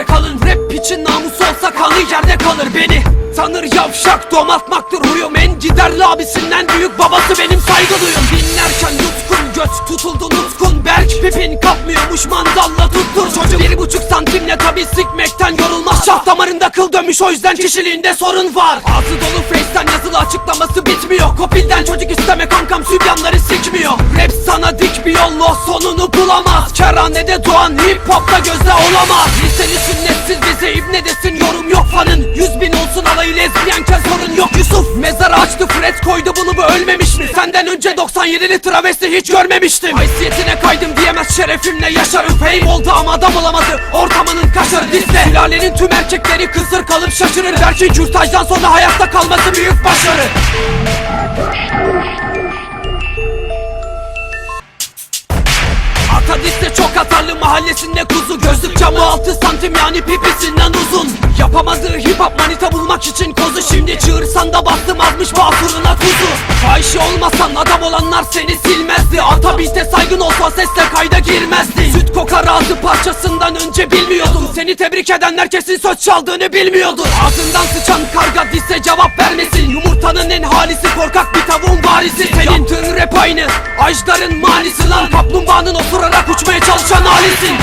20 metre kalın Rap piçin namusu olsa kanı yerde kalır beni. Tanır yavşak domaltmaktır huyum. En giderli abisinden büyük babası benim saygılıyım. Dinlerken yutkun göt tutuldu nutkun. Berk pipin kapmıyormuş mandalla tuttur. Çocuk bir buçuk santimle tabi sikmekten yorulmaz. Şah damarında kıl dönmüş o yüzden kişiliğinde sorun var. Ağzı dolu face'ten yazılı açıklaması bitmiyor. Kopilden çocuk isteme kankam sübyanları sikmiyor Yolla sonunu bulamaz. Kerhanede doğan hip hopta gözde olamaz. Liseli sünnetsiz bize ibne desin yorum yok fanın. Yüz bin olsun alayı lezbiyenken sorun yok. Yusuf Mezarı açtı Fred koydu bunu bu ölmemiş mi? Senden önce 97'li travesti hiç görmemiştim. Haysiyetine kaydım diyemez şerefimle yaşarım Fame oldu ama adam olamadı ortamının kaşarı dizle Sülalenin tüm erkekleri kısır kalıp şaşırır. Berkin kürtajdan sonra hayatta kalması büyük başarı Akadiste çok atarlı mahallesinde kuzu Gözlük camı 6 santim yani pipisinden uzun. Yapamadığı hip hop manita bulmak için kozu Şimdi çığırsan da bastım azmış bağkuruna kuzu. Fahişe olmasan adam olanlar seni silmezdi. Atabiste saygın olsa sesle kayda girmezdi. Süt kokar ağzı parçasından önce bilmiyordum Seni tebrik edenler kesin söz çaldığını bilmiyordu Ağzından sıçan karga disse cevap vermesin Halisi korkak bir tavuğun varisi. Senin tığın rap aynı. Ajdar'ın manisi lan. Kaplumbağanın osurarak uçmaya çalışan halisin